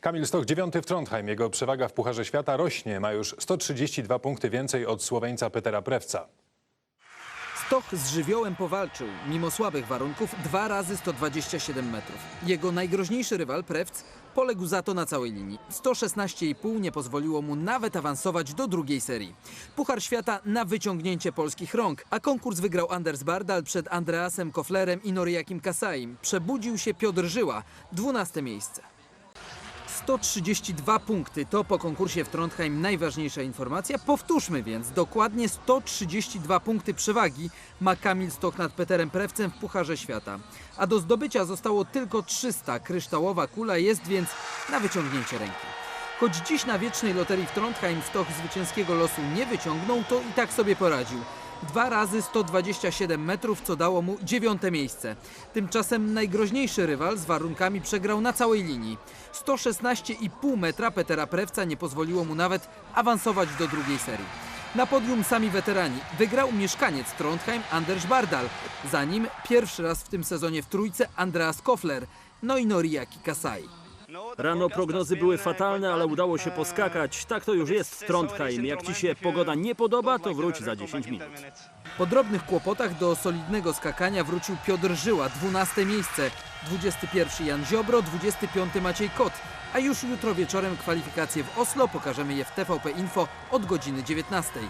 Kamil Stoch dziewiąty w Trondheim. Jego przewaga w Pucharze Świata rośnie. Ma już 132 punkty więcej od Słoweńca Petera Prewca. Stoch z żywiołem powalczył. Mimo słabych warunków dwa razy 127 metrów. Jego najgroźniejszy rywal, Prewc, poległ za to na całej linii. 116,5 nie pozwoliło mu nawet awansować do drugiej serii. Puchar Świata na wyciągnięcie polskich rąk, a konkurs wygrał Anders Bardal przed Andreasem Koflerem i Noriakim Kasaim. Przebudził się Piotr Żyła, 12 miejsce. 132 punkty to po konkursie w Trondheim najważniejsza informacja. Powtórzmy więc, dokładnie 132 punkty przewagi ma Kamil Stoch nad Peterem Prewcem w Pucharze Świata. A do zdobycia zostało tylko 300. Kryształowa kula jest więc na wyciągnięcie ręki. Choć dziś na wiecznej loterii w Trondheim Stoch zwycięskiego losu nie wyciągnął, to i tak sobie poradził. Dwa razy 127 metrów, co dało mu dziewiąte miejsce. Tymczasem najgroźniejszy rywal z warunkami przegrał na całej linii. 116,5 metra Petera Prewca nie pozwoliło mu nawet awansować do drugiej serii. Na podium sami weterani. Wygrał mieszkaniec Trondheim Anders Bardal. Za nim pierwszy raz w tym sezonie w trójce Andreas Kofler, no i Noriaki Kasai. Rano prognozy były fatalne, ale udało się poskakać. Tak to już jest w Trondheim. Jak ci się pogoda nie podoba, to wróć za 10 minut. Po drobnych kłopotach do solidnego skakania wrócił Piotr Żyła, 12 miejsce, 21 Jan Ziobro, 25 Maciej Kot. A już jutro wieczorem kwalifikacje w Oslo, pokażemy je w TVP Info od godziny 19.